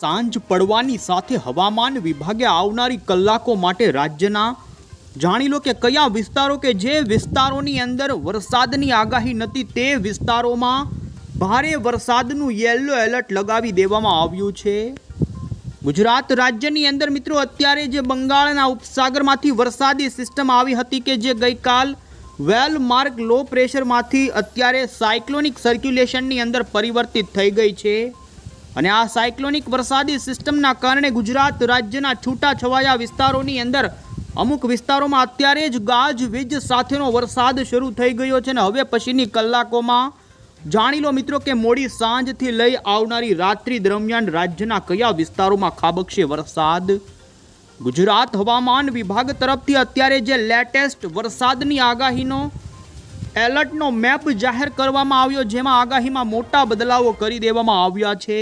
સાંજ પડવાની સાથે હવામાન વિભાગે આવનારી કલાકો માટે રાજ્યના જાણી લો કે કયા વિસ્તારો કે જે વિસ્તારોની અંદર વરસાદની આગાહી નથી તે વિસ્તારોમાં ભારે વરસાદનું યેલો એલર્ટ લગાવી દેવામાં આવ્યું છે. ગુજરાત રાજ્યની અંદર મિત્રો અત્યારે જે બંગાળના ઉપસાગરમાંથી વરસાદી સિસ્ટમ આવી હતી કે જે ગઈકાલ વેલ માર્ક લો પ્રેશરમાંથી અત્યારે સાયક્લોનિક સર્ક્યુલેશનની અંદર પરિવર્તિત થઈ ગઈ છે. અને આ સાયક્લોનિક વરસાદી સિસ્ટમના કારણે ગુજરાત રાજ્યના છૂટાછવાયા વિસ્તારોની અંદર અમુક વિસ્તારોમાં અત્યારે જ ગાજવીજ સાથેનો વરસાદ શરૂ થઈ ગયો છે અને હવે પછીની કલાકોમાં જાણી લો મિત્રો કે મોડી સાંજથી લઈ આવનારી રાત્રિ દરમિયાન રાજ્યના કયા વિસ્તારોમાં ખાબકશે વરસાદ? ગુજરાત હવામાન વિભાગ તરફથી અત્યારે જે લેટેસ્ટ વરસાદની આગાહીનો એલર્ટનો મેપ જાહેર કરવામાં આવ્યો, જેમાં આગાહીમાં મોટા બદલાવો કરી દેવામાં આવ્યા છે.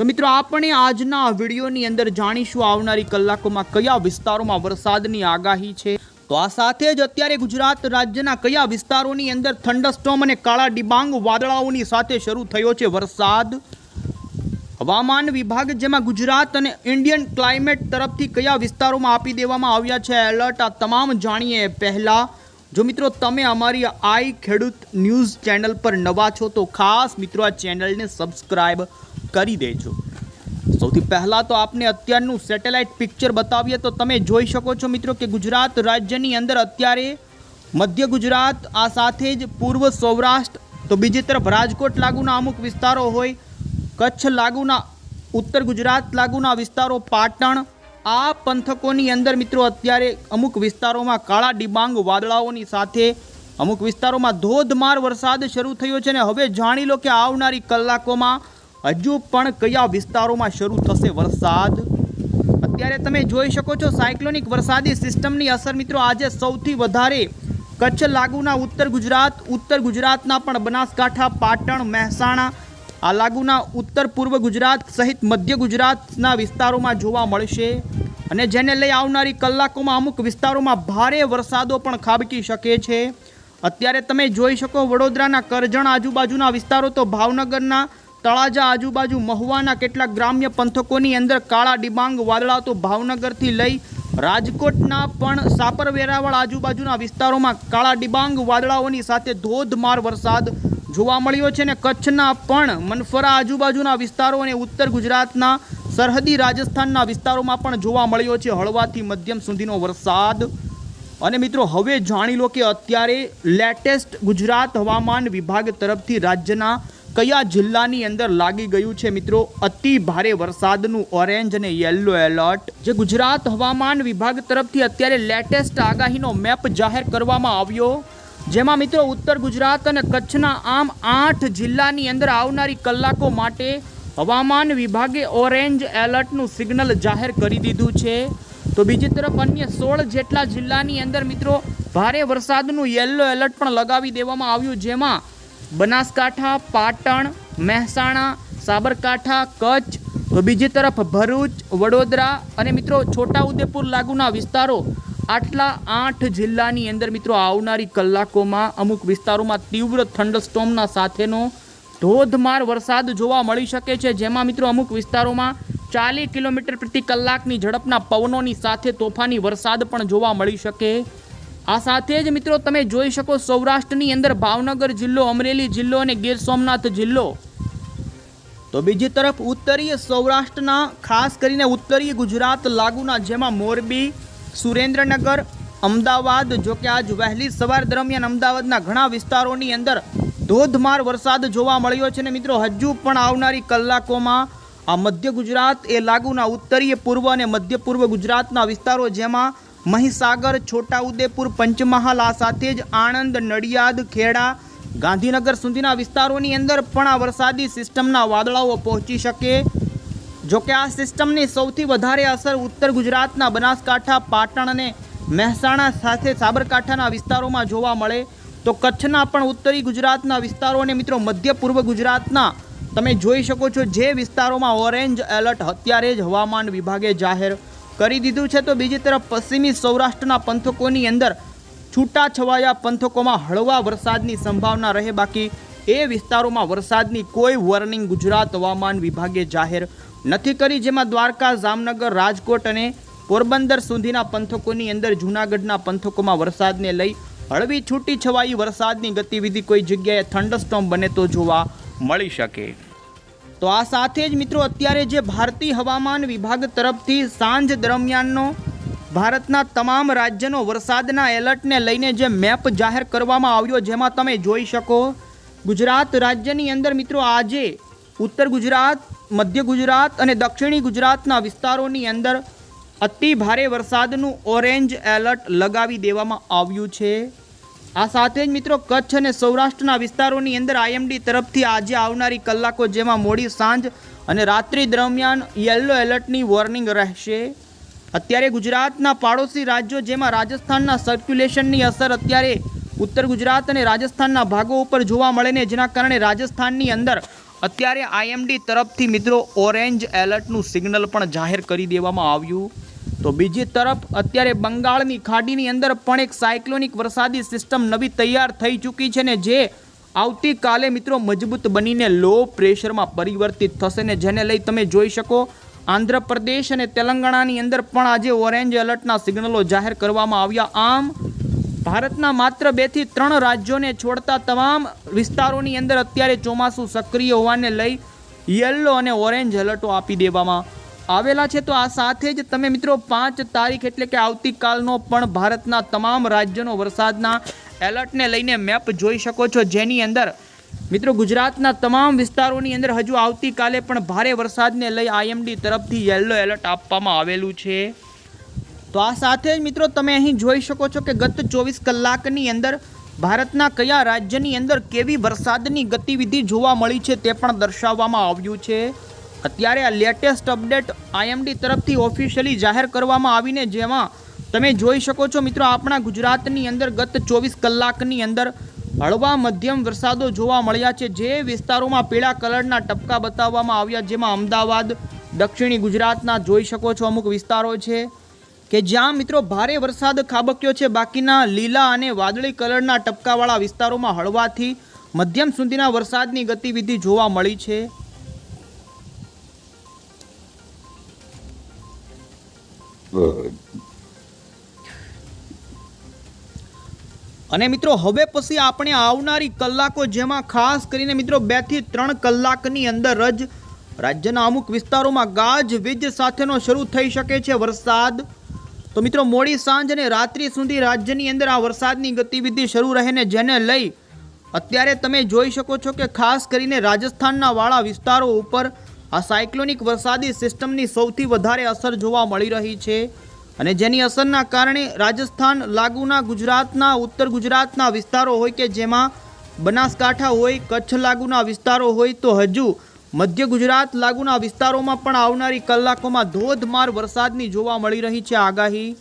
તો મિત્રો, આપણે આજના વિડીયોની અંદર જાણીશું આવનારી કલાકોમાં કયા વિસ્તારોમાં વરસાદની આગાહી છે. તો આ સાથે જ અત્યારે ગુજરાત રાજ્યના કયા વિસ્તારોની અંદર થંડરસ્ટોમ અને કાળા ડિબાંગ વાદળાઓની સાથે શરૂ થયો છે વરસાદ? હવામાન વિભાગ જેમાં ગુજરાત અને ઇન્ડિયન ક્લાઇમેટ તરફથી કયા વિસ્તારોમાં આપી દેવામાં આવ્યા છે એલર્ટ, આ તમામ જાણીએ પહેલાં. જો મિત્રો, તમે અમારી આઈ ખેડૂત ન્યૂઝ ચેનલ પર નવા છો, તો ખાસ મિત્રો આ ચેનલને સબસ્ક્રાઇબ કરી દેજો. સૌથી પહેલાં તો આપને અત્યારનું સેટેલાઇટ પિક્ચર બતાવીએ તો તમે જોઈ શકો છો મિત્રો કે ગુજરાત રાજ્યની અંદર અત્યારે મધ્ય ગુજરાત, આ સાથે જ પૂર્વ સૌરાષ્ટ્ર, તો બીજી તરફ રાજકોટ લાગુના અમુક વિસ્તારો હોય, કચ્છ લાગુના, ઉત્તર ગુજરાત લાગુના વિસ્તારો, પાટણ, આ પંથકોની અંદર મિત્રો અત્યારે અમુક વિસ્તારોમાં કાળા ડિબાંગ વાદળાઓની સાથે અમુક વિસ્તારોમાં ધોધમાર વરસાદ શરૂ થયો છે અને હવે જાણી લો કે આવનારી કલાકોમાં હજુ પણ કયા વિસ્તારોમાં શરૂ થશે વરસાદ? અત્યારે તમે જોઈ શકો છો સાયક્લોનિક વરસાદી સિસ્ટમની અસર મિત્રો આજે સૌથી વધારે કચ્છ લાગુના ઉત્તર ગુજરાત, ઉત્તર ગુજરાતના પણ બનાસકાંઠા, પાટણ, મહેસાણા, આ લાગુના ઉત્તર પૂર્વ ગુજરાત સહિત મધ્ય ગુજરાતના વિસ્તારોમાં જોવા મળશે. અને જેને લઈ આવનારી કલાકોમાં અમુક વિસ્તારોમાં ભારે વરસાદો પણ ખાબકી શકે છે. અત્યારે તમે જોઈ શકો વડોદરાના કરજણ આજુબાજુના વિસ્તારો તો ભાવનગરના તળાજા આજુબાજુ મહુવાના કેટલાક ગ્રામ્ય પંથકોની અંદર કાળા ડિબાંગ વાદળા તો ભાવનગરથી લઈ રાજકોટના પણ સાપર વેરાવળ આજુબાજુના વિસ્તારોમાં કાળા ડિબાંગ વાદળાઓની સાથે ધોધમાર વરસાદ જોવા મળ્યો છે ને કચ્છના પણ મનફરા આજુબાજુના વિસ્તારો અને ઉત્તર ગુજરાતના સરહદી રાજસ્થાનના વિસ્તારોમાં પણ જોવા મળ્યો છે હળવાથી મધ્યમ સુધીનો વરસાદ. અને મિત્રો, હવે જાણી લો કે અત્યારે લેટેસ્ટ ગુજરાત હવામાન વિભાગ તરફથી રાજ્યના કયા જિલ્લાની અંદર લાગી ગયું છે મિત્રો? અતિ ભારે વરસાદનું ઓરેન્જ અને યલો એલર્ટ. જે ગુજરાત હવામાન વિભાગ તરફથી અત્યારે લેટેસ્ટ આગાહીનો મેપ જાહેર કરવામાં આવ્યો. જેમાં મિત્રો ઉત્તર ગુજરાત અને કચ્છના આમ આઠ જિલ્લાની અંદર આવનારી કલાકો માટે હવામાન વિભાગે ઓરેન્જ એલર્ટનું સિગ્નલ જાહેર કરી દીધું છે. તો બીજી તરફ અન્ય સોળ જેટલા જિલ્લાની અંદર મિત્રો ભારે વરસાદનું યલો એલર્ટ પણ લગાવી દેવામાં આવ્યું, જેમાં બનાસકાંઠા, પાટણ, મહેસાણા, સાબરકાંઠા, કચ્છ, તો બીજી તરફ ભરૂચ, વડોદરા અને મિત્રો છોટાઉદેપુર લાગુના વિસ્તારો આટલા આઠ જિલ્લાની અંદર મિત્રો આવનારી કલાકોમાં અમુક વિસ્તારોમાં તીવ્ર થંડસ્ટોમના સાથેનો ધોધમાર વરસાદ જોવા મળી શકે છે. જેમાં મિત્રો અમુક વિસ્તારોમાં ચાલીસ કિલોમીટર પ્રતિ કલાકની ઝડપના પવનોની સાથે તોફાની વરસાદ પણ જોવા મળી શકે આ સાથે જ મિત્રો તમે જોઈ શકો સૌરાષ્ટ્રની અંદર ભાવનગર જિલ્લો, અમરેલી જિલ્લો અને ગીર સોમનાથ જિલ્લો. તો બીજી તરફ ઉત્તરીય સૌરાષ્ટ્રના, ખાસ કરીને ઉત્તરીય ગુજરાત લાગુના જેમાં મોરબી, સુરેન્દ્રનગર, અમદાવાદ, જો કે આજ વહેલી સવાર દરમિયાન અમદાવાદના ઘણા વિસ્તારોની અંદર ધોધમાર વરસાદ જોવા મળ્યો છે ને મિત્રો, હજુ પણ આવનારી કલાકોમાં આ મધ્ય ગુજરાત એ લાગુના ઉત્તરીય પૂર્વ અને મધ્ય પૂર્વ ગુજરાતના વિસ્તારો જેમાં મહીસાગર, છોટાઉદેપુર, પંચમહાલ, આ સાથે જ આણંદ, નડિયાદ, ખેડા, ગાંધીનગર સુધીના વિસ્તારોની અંદર પણ આ વરસાદી સિસ્ટમના વાદળાઓ પહોંચી શકે. જોકે આ સિસ્ટમની સૌથી વધારે અસર ઉત્તર ગુજરાતના બનાસકાંઠા, પાટણ અને મહેસાણા સાથે સાબરકાંઠાના વિસ્તારોમાં જોવા મળે તો કચ્છના પણ ઉત્તરી ગુજરાતના વિસ્તારો અને મિત્રો મધ્ય પૂર્વ ગુજરાતના તમે જોઈ શકો છો જે વિસ્તારોમાં ઓરેન્જ એલર્ટ, અત્યારે જ હવામાન વિભાગે જાહેર કરી દીધું છે તો બીજી તરફ પશ્ચિમી સૌરાષ્ટ્રના પંથકોની અંદર છૂટાછવાયા પંથકોમાં હળવા વરસાદની સંભાવના રહે. બાકી એ વિસ્તારોમાં વરસાદની કોઈ વોર્નિંગ ગુજરાત હવામાન વિભાગે જાહેર નથી કરી. જેમાં દ્વારકા, જામનગર, રાજકોટ અને પોરબંદર સુધીના પંથકોની અંદર જૂનાગઢના પંથકોમાં વરસાદને લઈ હળવી છૂટી છવાઈ વરસાદની ગતિવિધિ કોઈ જગ્યાએ થંડરસ્ટોમ બને તો જોવા મળી શકે. તો આ સાથે જ મિત્રો અત્યારે જે ભારતીય હવામાન વિભાગ તરફથી સાંજ દરમિયાનનો ભારતના તમામ રાજ્યનો વરસાદના એલર્ટને લઈને જે મેપ જાહેર કરવામાં આવ્યો જેમાં તમે જોઈ શકો, ગુજરાત રાજ્યની અંદર મિત્રો આજે ઉત્તર ગુજરાત, મધ્ય ગુજરાત અને દક્ષિણી ગુજરાતના વિસ્તારોની અંદર અતિ ભારે વરસાદનું ઓરેન્જ એલર્ટ લગાવી દેવામાં આવ્યું છે. આ સાથે જ મિત્રો કચ્છ અને સૌરાષ્ટ્રના વિસ્તારોની અંદર આઈએમડી તરફથી આજે આવનારી કલાકો જેમાં મોડી સાંજ અને રાત્રિ દરમિયાન યલો એલર્ટની વોર્નિંગ રહેશે. અત્યારે ગુજરાતના પાડોશી રાજ્યો જેમાં રાજસ્થાનના સર્ક્યુલેશનની અસર અત્યારે ઉત્તર ગુજરાત અને રાજસ્થાનના ભાગો ઉપર જોવા મળે ને જેના કારણે રાજસ્થાનની અંદર અત્યારે આઈએમડી તરફથી મિત્રો ઓરેન્જ એલર્ટનું સિગ્નલ પણ જાહેર કરી દેવામાં આવ્યું. તો બીજી તરફ અત્યારે બંગાળની ખાડીની અંદર પણ એક સાયક્લોનિક વરસાદી સિસ્ટમ નવી તૈયાર થઈ ચૂકી છે ને જે આવતીકાલે મિત્રો મજબૂત બનીને લો પ્રેશરમાં પરિવર્તિત થશે ને જેને લઈ તમે જોઈ શકો, આંધ્રપ્રદેશ અને તેલંગાણાની અંદર પણ આજે ઓરેન્જ એલર્ટના સિગ્નલો જાહેર કરવામાં આવ્યા. આમ, ભારતના માત્ર બેથી ત્રણ રાજ્યોને છોડતા તમામ વિસ્તારોની અંદર અત્યારે ચોમાસું સક્રિય હોવાને લઈ યલો અને ઓરેન્જ એલર્ટો આપી દેવામાં આવેલા છે તો આ સાથે જ તમે મિત્રો પાંચ તારીખ એટલે કે આવતીકાલનો પણ ભારતના તમામ રાજ્યોનો વરસાદના એલર્ટને લઈને મેપ જોઈ શકો છો. જેની અંદર મિત્રો ગુજરાતના તમામ વિસ્તારોની અંદર હજુ આવતીકાલે પણ ભારે વરસાદને લઈ આઈએમડી તરફથી યલો એલર્ટ આપવામાં આવેલું છે. તો આ સાથે જ મિત્રો તમે અહીં જોઈ શકો છો કે ગત ચોવીસ કલાકની અંદર ભારતના કયા રાજ્યની અંદર કેવી વરસાદની ગતિવિધિ જોવા મળી છે તે પણ દર્શાવવામાં આવ્યું છે. અત્યારે આ લેટેસ્ટ અપડેટ આઈએમડી તરફથી ઓફિશિયલી જાહેર કરવામાં આવીને જેમાં તમે જોઈ શકો છો મિત્રો આપણા ગુજરાતની અંદર ગત ચોવીસ કલાકની અંદર હળવા મધ્યમ વરસાદો જોવા મળ્યા છે. જે વિસ્તારોમાં પીળા કલરના ટપકા બતાવવામાં આવ્યા, જેમાં અમદાવાદ, દક્ષિણી ગુજરાતના જોઈ શકો છો અમુક વિસ્તારો છે કે જ્યાં મિત્રો ભારે વરસાદ ખાબક્યો છે. બાકીના લીલા અને વાદળી કલરના ટપકાવાળા વિસ્તારોમાં હળવાથી મધ્યમ સુધીના વરસાદની ગતિવિધિ જોવા મળી છે. અને મિત્રો, હવે પછી આપણે આવનારી કલાકો જેમાં ખાસ કરીને મિત્રો, બેથી ત્રણ કલાકની અંદર જ રાજ્યના અમુક વિસ્તારોમાં ગાજ વીજ સાથેનો શરૂ થઈ શકે છે વરસાદ. તો મિત્રો, મોડી સાંજ અને રાત્રિ સુધી રાજ્યની અંદર આ વરસાદની ગતિવિધિ શરૂ રહે ને જેને લઈ અત્યારે તમે જોઈ શકો છો કે ખાસ કરીને રાજસ્થાનના વાળા વિસ્તારો ઉપર આ સાયક્લોનિક વરસાદી સિસ્ટમની સૌથી વધારે અસર જોવા મળી રહી છે અને જેની અસરના કારણે રાજસ્થાન, લાગુના ગુજરાતના, ઉત્તર ગુજરાતના વિસ્તારો હોય કે જેમાં બનાસકાંઠા હોય, કચ્છ લાગુના વિસ્તારો હોય તો હજુ મધ્ય ગુજરાત, લાગુના વિસ્તારોમાં પણ આવનારી કલાકોમાં ધોધમાર વરસાદની જોવા મળી રહી છે આગાહી.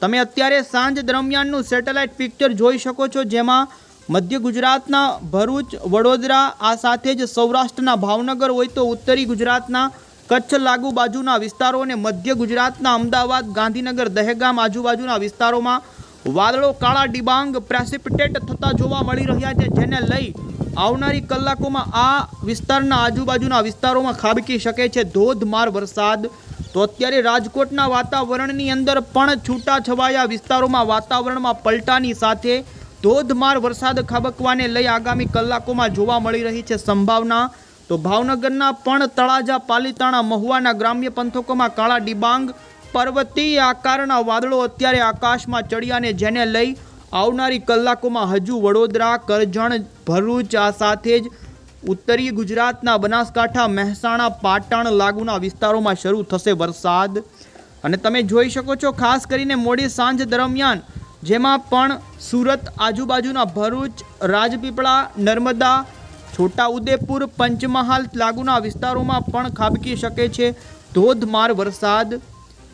તમે અત્યારે સાંજ દરમિયાનનું સેટેલાઇટ પિક્ચર જોઈ શકો છો જેમાં મધ્ય ગુજરાતના ભરૂચ, વડોદરા, આ સાથે જ સૌરાષ્ટ્રના ભાવનગર હોય તો ઉત્તરી ગુજરાતના કચ્છ લાગુ બાજુના વિસ્તારો અને મધ્ય ગુજરાતના અમદાવાદ, ગાંધીનગર, દહેગામ આજુબાજુના વિસ્તારોમાં વાદળો, કાળા ડિબાંગ, પ્રેસિપિટેટ થતા જોવા મળી રહ્યા છે, જેને લઈ આવનારી કલાકોમાં આ વિસ્તારના આજુબાજુના વિસ્તારોમાં ખાબકી શકે છે. ધોધમાર વરસાદ. તો અત્યારે રાજકોટના વાતાવરણની અંદર પણ છૂટાછવાયા વિસ્તારોમાં વાતાવરણમાં પલટાની સાથે ધોધમાર વરસાદ ખાબકવાને લઈ આગામી કલાકોમાં જોવા મળી રહી છે સંભાવના. તો ભાવનગરના પણ તળાજા પાલીતાણા મહુવાના ગ્રામ્ય પંથકોમાં કાળા ડિબાંગ પર્વતીય આકારના વાદળો અત્યારે આકાશમાં ચડ્યાને જેને લઈ આવનારી કલાકોમાં હજુ વડોદરા, કરજણ, ભરૂચ આ સાથે જ ઉત્તરીય ગુજરાતના બનાસકાંઠા, મહેસાણા, પાટણ લાગુના વિસ્તારોમાં શરૂ થશે વરસાદ. અને તમે જોઈ શકો છો, ખાસ કરીને મોડી સાંજ દરમિયાન જેમાં પણ સુરત આજુબાજુના ભરૂચ, રાજપીપળા, નર્મદા, છોટાઉદેપુર, પંચમહાલ લાગુના વિસ્તારોમાં પણ ખાબકી શકે છે. ધોધમાર વરસાદ.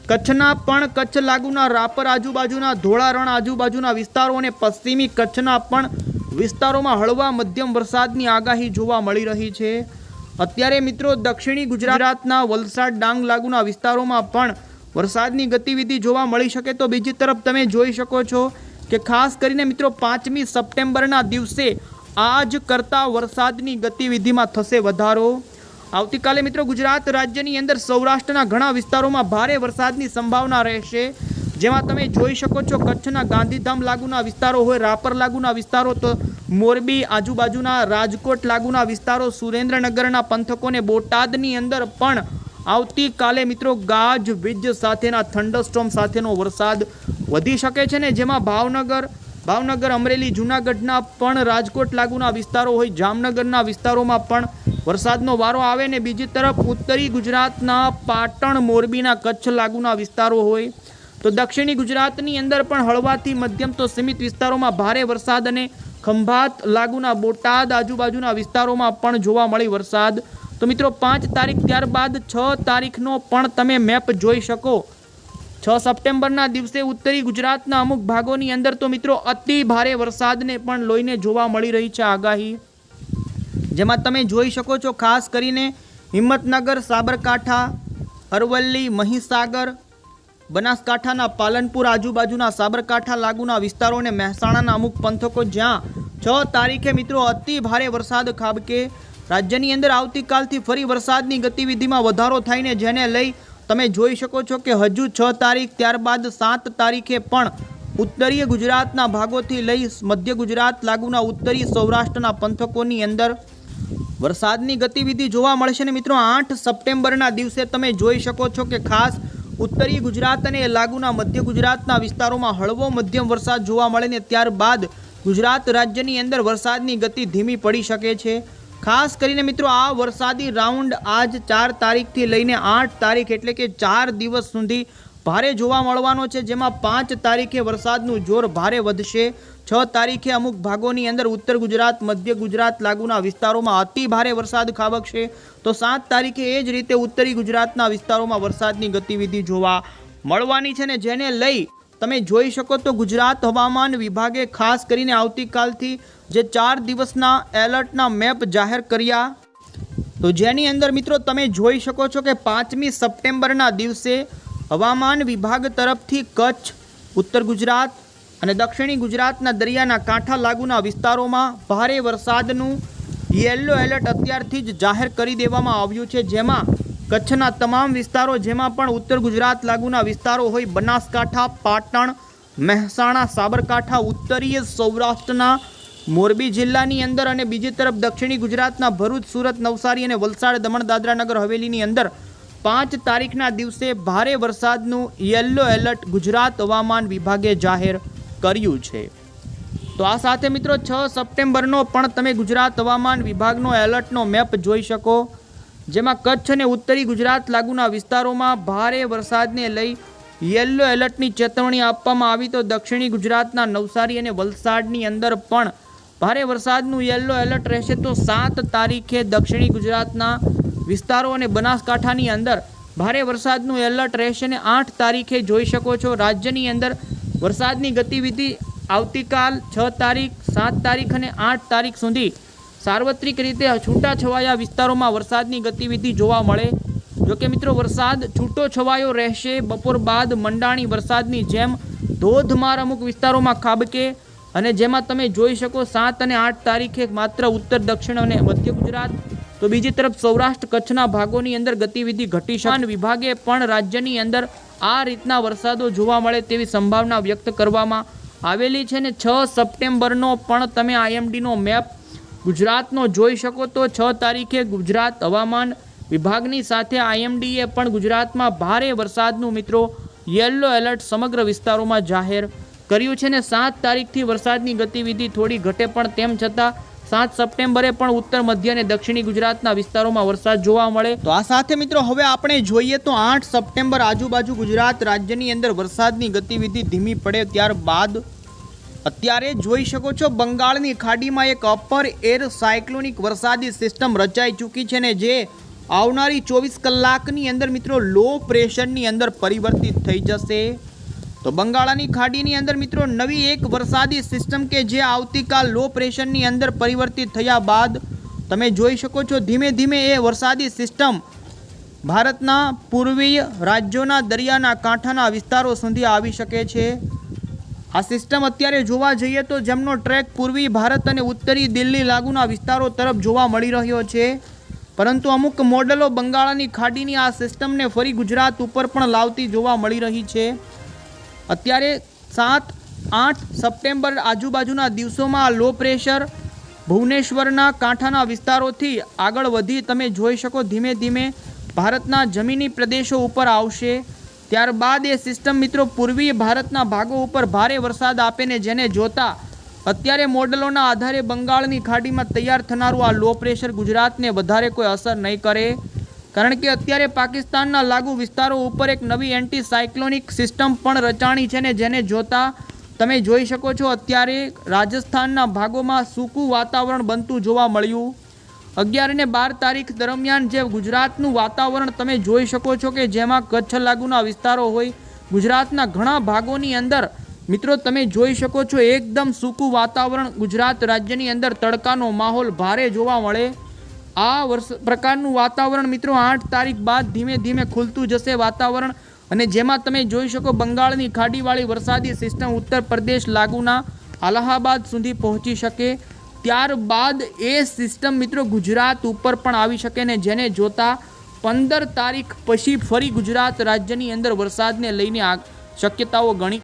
કચ્છના પણ કચ્છ લાગુના રાપર આજુબાજુના, ધોળારણ આજુબાજુના વિસ્તારો અને પશ્ચિમી કચ્છના પણ વિસ્તારોમાં હળવા મધ્યમ વરસાદની આગાહી જોવા મળી રહી છે. અત્યારે મિત્રો દક્ષિણી ગુજરાતના વલસાડ ડાંગ લાગુના વિસ્તારોમાં પણ વરસાદની ગતિવિધિ જોવા મળી શકે તો બીજી તરફ તમે જોઈ શકો છો કે ખાસ કરીને મિત્રો પાંચમી સપ્ટેમ્બરના દિવસે આજ કરતાં વરસાદની ગતિવિધિમાં થશે વધારો. આવતીકાલે મિત્રો ગુજરાત રાજ્યની અંદર સૌરાષ્ટ્રના ઘણા વિસ્તારોમાં ભારે વરસાદની સંભાવના રહેશે. જેમાં તમે જોઈ શકો છો કચ્છના ગાંધીધામ લાગુના વિસ્તારો હોય, રાપર લાગુના વિસ્તારો તો મોરબી, આજુબાજુના રાજકોટ લાગુના વિસ્તારો, સુરેન્દ્રનગરના પંથકોને બોટાદની અંદર પણ આવતીકાલે મિત્રો ગાજ, વીજ સાથેના થંડરસ્ટોમ સાથેનો વરસાદ વધી શકે છે ને જેમાં ભાવનગર ભાવનગર, અમરેલી, જૂનાગઢના પણ રાજકોટ લાગુના વિસ્તારો હોય, જામનગરના વિસ્તારોમાં પણ વરસાદનો વારો આવે ને બીજી તરફ ઉત્તરી ગુજરાતના પાટણ, મોરબીના કચ્છ લાગુના વિસ્તારો હોય. તો દક્ષિણી ગુજરાતની અંદર પણ હળવાથી મધ્યમ તો સીમિત વિસ્તારોમાં ભારે વરસાદ અને ખંભાત લાગુના બોટાદ આજુબાજુના વિસ્તારોમાં પણ જોવા મળી વરસાદ. તો મિત્રો, પાંચ તારીખ ત્યારબાદ છ તારીખનો પણ તમે મેપ જોઈ શકો. છ સપ્ટેમ્બરના દિવસે ઉત્તરી ગુજરાતના અમુક ભાગોની અંદર તો મિત્રો, અતિ ભારે વરસાદને પણ લોહીને જોવા મળી રહી છે આગાહી. જેમાં તમે જોઈ શકો છો, ખાસ કરીને હિંમતનગર, સાબરકાંઠા, અરવલ્લી, મહીસાગર, બનાસકાંઠાના પાલનપુર આજુબાજુના સાબરકાંઠા લાગુના વિસ્તારો અને મહેસાણાના અમુક પંથકો જ્યાં છ તારીખે મિત્રો અતિ ભારે વરસાદ ખાબકે રાજ્યની અંદર આવતીકાલથી ફરી વરસાદની ગતિવિધિમાં વધારો થાય ને જેને લઈ તમે જોઈ શકો છો કે હજુ છ તારીખ, ત્યારબાદ સાત તારીખે પણ ઉત્તરીય ગુજરાતના ભાગોથી લઈ મધ્ય ગુજરાત લાગુના ઉત્તરી સૌરાષ્ટ્રના પંથકોની અંદર વરસાદની ગતિવિધિ જોવા મળશે ને મિત્રો. આઠ સપ્ટેમ્બરના દિવસે તમે જોઈ શકો છો કે ખાસ ઉત્તરી ગુજરાત અને લાગુના મધ્ય ગુજરાતના વિસ્તારોમાં હળવો મધ્યમ વરસાદ જોવા મળે ને ત્યારબાદ ગુજરાત રાજ્યની અંદર વરસાદની ગતિ ધીમી પડી શકે છે. ખાસ કરીને મિત્રો, આ વરસાદી રાઉન્ડ આજ ચાર તારીખથી લઈને આઠ તારીખ એટલે કે ચાર દિવસ સુધી ભારે જોવા મળવાનો છે, જેમાં પાંચ તારીખે વરસાદનું જોર ભારે વધશે. છ તારીખે અમુક ભાગોની અંદર ઉત્તર ગુજરાત, મધ્ય ગુજરાત લાગુના વિસ્તારોમાં અતિ ભારે વરસાદ ખાબકશે. તો સાત તારીખે એ જ રીતે ઉત્તરી ગુજરાતના વિસ્તારોમાં વરસાદની ગતિવિધિ જોવા મળવાની છે ને જેને લઈ તમે જોઈ શકો તો ગુજરાત હવામાન વિભાગે ખાસ કરીને આવતીકાલથી જે ચાર દિવસના એલર્ટના મેપ જાહેર કર્યા. તો જેની અંદર મિત્રો તમે જોઈ શકો છો કે પાંચમી સપ્ટેમ્બરના દિવસે હવામાન વિભાગ તરફથી કચ્છ, ઉત્તર ગુજરાત અને દક્ષિણી ગુજરાતના દરિયાના કાંઠા લાગુના વિસ્તારોમાં ભારે વરસાદનું યેલો એલર્ટ અત્યારથી જ જાહેર કરી દેવામાં આવ્યું છે, જેમાં કચ્છના તમામ વિસ્તારો જેમાં પણ ઉત્તર ગુજરાત લાગુના વિસ્તારો હોય, બનાસકાંઠા, પાટણ, મહેસાણા, સાબરકાંઠા, ઉત્તરીય સૌરાષ્ટ્રના, મોરબી જિલ્લાની અંદર અને બીજી તરફ દક્ષિણી ગુજરાતના ભરૂચ, સુરત, નવસારી અને વલસાડ, દમણ, દાદરાનગર, હવેલીની અંદર પાંચ તારીખના દિવસે ભારે વરસાદનું યલો એલર્ટ ગુજરાત હવામાન વિભાગે જાહેર કર્યું છે. તો આ સાથે મિત્રો છ સપ્ટેમ્બરનો પણ તમે ગુજરાત હવામાન વિભાગનો એલર્ટનો મેપ જોઈ શકો. જેમાં કચ્છ અને ઉત્તરી ગુજરાત લાગુના વિસ્તારોમાં ભારે વરસાદને લઈ યલો એલર્ટની ચેતવણી આપવામાં આવી તો દક્ષિણી ગુજરાતના નવસારી અને વલસાડની અંદર પણ ભારે વરસાદનું યલો એલર્ટ રહેશે તો સાત તારીખે દક્ષિણી ગુજરાતના વિસ્તારો અને બનાસકાંઠાની અંદર ભારે વરસાદનું એલર્ટ રહેશે અને આઠ તારીખે જોઈ શકો છો. રાજ્યની અંદર વરસાદની ગતિવિધિ આવતીકાલ છ તારીખ, સાત તારીખ અને આઠ તારીખ સુધી સાર્વત્રિક રીતે છૂટાછવાયા વિસ્તારોમાં વરસાદની ગતિવિધિ જોવા મળે. જોકે મિત્રો, વરસાદ છૂટો છવાયો રહેશે. બપોર બાદ મંડાણી વરસાદની જેમ ધોધમાર અમુક વિસ્તારોમાં ખાબકે અને જેમાં તમે જોઈ શકો સાત અને આઠ તારીખે માત્ર ઉત્તર, દક્ષિણ અને મધ્ય ગુજરાત. તો બીજી તરફ સૌરાષ્ટ્ર કચ્છના ભાગોની અંદર ગતિવિધિ ઘટી શાન વિભાગે પણ રાજ્યની અંદર આ રીતના વરસાદો જોવા મળે તેવી સંભાવના વ્યક્ત કરવામાં આવેલી છે ને છ સપ્ટેમ્બરનો પણ તમે આઈએમડીનો મેપ ગુજરાતનો જોઈ શકો તો છ તારીખે ગુજરાત હવામાન વિભાગની સાથે આઈએમડીએ પણ ગુજરાતમાં ભારે વરસાદનું મિત્રો યલો એલર્ટ સમગ્ર વિસ્તારોમાં જાહેર કર્યું છે ને સાત તારીખથી વરસાદની ગતિવિધિ થોડી ઘટે પણ તેમ છતાં સાત સપ્ટેમ્બરે પણ ઉત્તર મધ્ય અને દક્ષિણી ગુજરાતના વિસ્તારોમાં વરસાદ જોવા મળે. તો આ સાથે મિત્રો હવે આપણે જોઈએ તો આઠ સપ્ટેમ્બર આજુબાજુ ગુજરાત રાજ્યની અંદર વરસાદની ગતિવિધિ ધીમી પડે ત્યારબાદ અત્યારે જોઈ શકો છો બંગાળની ખાડીમાં એક અપર એર સાયક્લોનિક વરસાદી સિસ્ટમ રચાઈ ચૂકી છે ને જે આવનારી ચોવીસ કલાકની અંદર મિત્રો લો પ્રેશરની અંદર પરિવર્તિત થઈ જશે. તો બંગાળાની ખાડીની અંદર મિત્રો નવી એક વરસાદી સિસ્ટમ કે જે આવતીકાલ લો પ્રેશરની અંદર પરિવર્તિત થયા બાદ તમે જોઈ શકો છો ધીમે ધીમે એ વરસાદી સિસ્ટમ ભારતના પૂર્વીય રાજ્યોના દરિયાના કાંઠાના વિસ્તારો સુધી આવી શકે છે. આ સિસ્ટમ અત્યારે જોવા જઈએ તો જેમનો ટ્રેક પૂર્વી ભારત અને ઉત્તરી દિલ્હી લાગુના વિસ્તારો તરફ જોવા મળી રહ્યો છે. પરંતુ અમુક મોડલો બંગાળાની ખાડીની આ સિસ્ટમને ફરી ગુજરાત ઉપર પણ લાવતી જોવા મળી રહી છે. અત્યારે સાત, આઠ સપ્ટેમ્બર આજુબાજુના દિવસોમાં લો પ્રેશર ભુવનેશ્વરના કાંઠાના વિસ્તારોથી આગળ વધી તમે જોઈ શકો ધીમે ધીમે ભારતના જમીની પ્રદેશો ઉપર આવશે. ત્યારબાદ એ સિસ્ટમ મિત્રો પૂર્વીય ભારતના ભાગો ઉપર ભારે વરસાદ આપે ને જેને જોતા અત્યારે મોડલોના આધારે બંગાળની ખાડીમાં તૈયાર થનારું આ લો પ્રેશર ગુજરાતને વધારે કોઈ અસર નહીં કરે. કારણ કે અત્યારે પાકિસ્તાનના લાગુ વિસ્તારો ઉપર એક નવી એન્ટી સાયક્લોનિક સિસ્ટમ પણ રચાણી છે ને જેને જોતા તમે જોઈ શકો છો અત્યારે રાજસ્થાનના ભાગોમાં સૂકું વાતાવરણ બનતું જોવા મળ્યું. અગિયાર અને બાર તારીખ દરમિયાન જે ગુજરાતનું વાતાવરણ તમે જોઈ શકો છો કે જેમાં કચ્છ લાગુના વિસ્તારો હોય, ગુજરાતના ઘણા ભાગોની અંદર, મિત્રો તમે જોઈ શકો છો એકદમ સૂકું વાતાવરણ ગુજરાત રાજ્યની અંદર તડકાનો માહોલ ભારે જોવા મળે. આ વર્ષ પ્રકારનું વાતાવરણ મિત્રો આઠ તારીખ બાદ ધીમે ધીમે ખુલતું જશે વાતાવરણ અને જેમાં તમે જોઈ શકો બંગાળની ખાડીવાળી વરસાદી સિસ્ટમ ઉત્તર પ્રદેશ લાગુના અલ્હાબાદ સુધી પહોંચી શકે. ત્યારબાદ એ સિસ્ટમ મિત્રો ગુજરાત ઉપર પણ આવી શકે ને જેને જોતા પંદર તારીખ પછી ફરી ગુજરાત રાજ્યની અંદર વરસાદને લઈને આ શક્યતાઓ ગણી